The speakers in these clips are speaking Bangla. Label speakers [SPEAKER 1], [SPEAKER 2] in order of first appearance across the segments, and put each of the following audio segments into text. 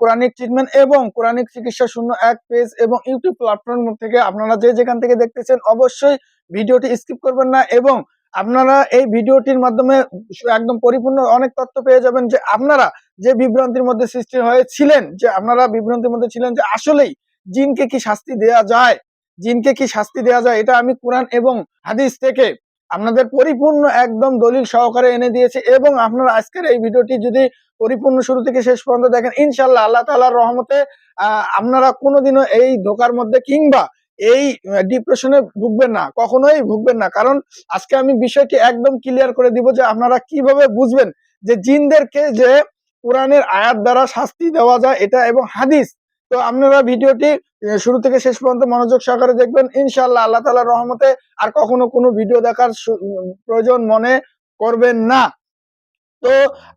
[SPEAKER 1] কোরআনিক ট্রিটমেন্ট এবং কোরআনিক চিকিৎসা শূন্য এক পেজ এবং ইউটিউব প্ল্যাটফর্ম থেকে আপনারা যে যেখান থেকে দেখতেছেন অবশ্যই ভিডিওটি স্কিপ করবেন না এবং আপনারা এই ভিডিওটির মাধ্যমে একদম পরিপূর্ণ অনেক তথ্য পেয়ে যাবেন যে আপনারা যে বিভ্রান্তির মধ্যে সৃষ্টি হয়েছিলেন, যে আপনারা বিভ্রান্তির মধ্যে ছিলেন যে আসলেই জিনকে কি শাস্তি দেয়া যায়, জিনকে কি শাস্তি দেয়া যায়, এটা আমি কোরআন এবং হাদিস থেকে আপনাদের পরিপূর্ণ একদম দলিল সহকারে এনে দিয়েছে এবং আপনারা আজকের এই ভিডিওটি যদি পরিপূর্ণ শুরু থেকে শেষ পর্যন্ত দেখেন ইনশাল্লাহ আল্লাহ তাআলার রহমতে আপনারা কোনোদিনও এই ধোকার মধ্যে কিংবা এই ডিপ্রেশনে ভুগবেন না, কখনোই ভুগবেন না। কারণ আজকে আমি বিষয়টি একদম ক্লিয়ার করে দিব যে আপনারা কীভাবে বুঝবেন যে জিনদেরকে যে কোরআনের আয়াত দ্বারা শাস্তি দেওয়া যায় এটা এবং হাদিস তো আপনারা ভিডিওটি শুরু থেকে শেষ পর্যন্ত মনোযোগ সহকারে দেখবেন। ইনশাল্লাহ আল্লাহ তাআলার রহমতে আর কখনো কোনো ভিডিও দেখার প্রয়োজন মনে করবেন না। তো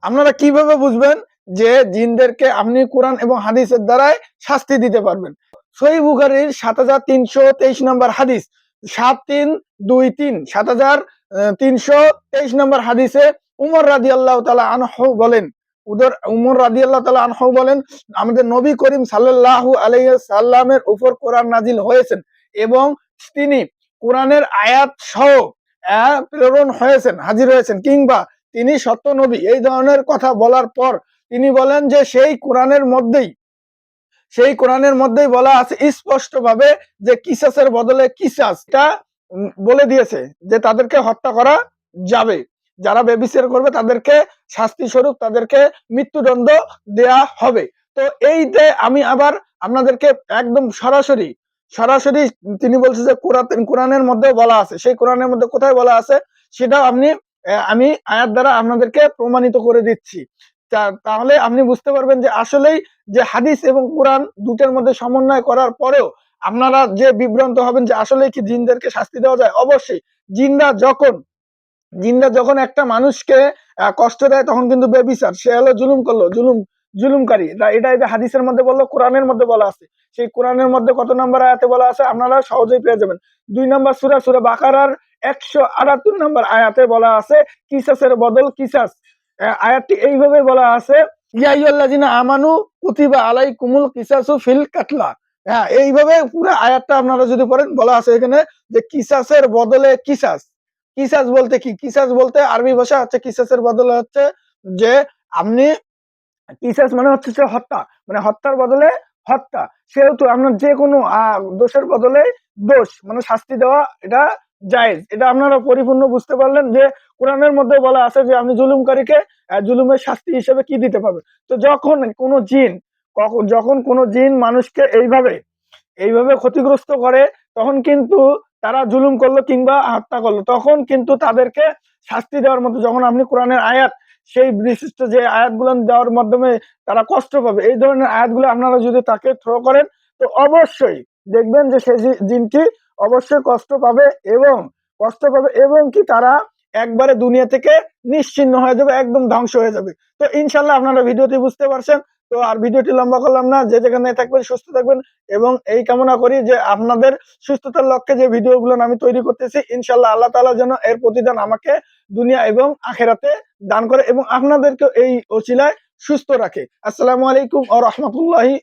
[SPEAKER 1] আপনারা কীভাবে বুঝবেন যে জিনদেরকে আপনি কোরআন এবং হাদিসের দ্বারাই শাস্তি দিতে পারবেন? সহি বুখারির সাত হাজার তিনশো তেইশ নম্বর হাদিস, সাত তিন দুই তিন, সাত হাজার তিনশো তেইশ নম্বর হাদিসে উমর রাদি আল্লাহ তালা আনহু বলেন উদর উমর রাদি আল্লাহ তালা আনহু বলেন, আমাদের নবী করিম সাল্লাল্লাহু আলাইহি সাল্লামের উপর কোরআন নাজিল হয়েছেন এবং তিনি কোরআনের আয়াত সহ প্রেরণ হয়েছেন, হাজির হয়েছেন কিংবা তিনি সত্য নবী। এই ধরনের কথা বলার পর তিনি বলেন যে, সেই কোরআনের মধ্যেই, সেই কোরআনের মধ্যেই বলা আছে স্পষ্ট ভাবে যে কিসাসের বদলে কিসাস, এটা বলে দিয়েছে যে তাদেরকে হত্যা করা যাবে। যারা বেবিচার করবে তাদেরকে শাস্তি স্বরূপ তাদেরকে মৃত্যুদণ্ড দেয়া হবে। তো এইতে আমি আবার আপনাদেরকে একদম সরাসরি সরাসরি তিনি বলছে যে কোরআন, কোরআনের মধ্যে বলা আছে। সেই কোরআনের মধ্যে কোথায় বলা আছে? সেটাও আপনি আমি আয়াত দ্বারা আপনাদেরকে প্রমাণিত করে দিচ্ছি। তাহলে আপনি বুঝতে পারবেন যে আসলেই যে হাদিস এবং কোরআন দুটের মধ্যে সমন্বয় করার পরেও আপনারা যে বিভ্রান্ত হবেন যে আসলে কি জিনদেরকে শাস্তি দেওয়া যায়? অবশ্যই। জিনরা যখন জিনরা যখন একটা মানুষকে কষ্ট দেয়, তখন কিন্তু বেবিচার। সে হলো জুলুম করল, জুলুম, জুলুমকারী। এটা যে হাদিসের মধ্যে বলল, কোরআনের মধ্যে বলা আছে। সেই কোরআনের মধ্যে কত নম্বর আয়াতে বলা আছে, আপনারা সহজেই পেয়ে যাবেন। দুই নম্বর সুরা সুরা বাকারার একশো আটাত্তর নম্বর আয়াতে বলা আছে, কিসাসের বদল কিসাস। আয়াতটি এইভাবে বলা আছে ইয়াইয়াল্লাযিনা আমানু কুতিবা আলাইকুমুল কিসাসু ফিল কাতলা। হ্যাঁ এইভাবে পুরো আয়াতটা আপনারা যদি পড়েন, বলা আছে এখানে যে কিসাসের বদলে কিসাস। কিসাস বলতে কি? কিসাস বলতে আরবি ভাষা হচ্ছে কিসাসের বদলে হচ্ছে যে আপনি কিসাস মানে হচ্ছে যে হত্যা। মানে হত্যার বদলে হত্যা। সেহেতু আপনার যে কোনো দোষের বদলে দোষ মানে শাস্তি দেওয়া এটা জায়েজ। এটা আপনারা পরিপূর্ণ বুঝতে পারলেন যে কোরআনের মধ্যে বলা আছে যে আপনি জুলুমকারীকে জুলুমের শাস্তি হিসেবে কি দিতে পারবে? তো যখন কোনো জিন যখন কোনো জিন মানুষকে এইভাবে এইভাবে ক্ষতিগ্রস্ত করে, তখন কিন্তু তারা জুলুম করল কিংবা হত্যা করল, তখন কিন্তু তাদেরকে শাস্তি দেওয়ার মতো যখন আপনি কোরআনের আয়াত, সেই বিশিষ্ট যে আয়াতগুলো দেওয়ার মাধ্যমে তারা কষ্ট পাবে। এই ধরনের আয়াতগুলো আপনারা যদি তাকে থ্রো করেন, তো অবশ্যই দেখবেন যে সেই জিনটি অবশ্যই কষ্ট পাবে এবং কষ্ট পাবে এবং কি তারা একবারে দুনিয়া থেকে নিশ্চিন্ন হয়ে যাবে, একদম ধ্বংস হয়ে যাবে। তো ইনশাল্লাহ আপনারা ভিডিওটি বুঝতে পারছেন। তো আর ভিডিওটি লম্বা করলাম না, যে যেখানে থাকবেন সুস্থ থাকবেন এবং এই কামনা করি যে আপনাদের সুস্থতার লক্ষ্যে যে ভিডিওগুলো আমি তৈরি করতেছি ইনশাল্লাহ আল্লাহ তালা যেন এর প্রতিদান আমাকে দুনিয়া এবং আখেরাতে দান করে এবং আপনাদেরকে এই অচিলায় সুস্থ রাখে। আসসালামু আলাইকুম ও রহমতুল্লাহি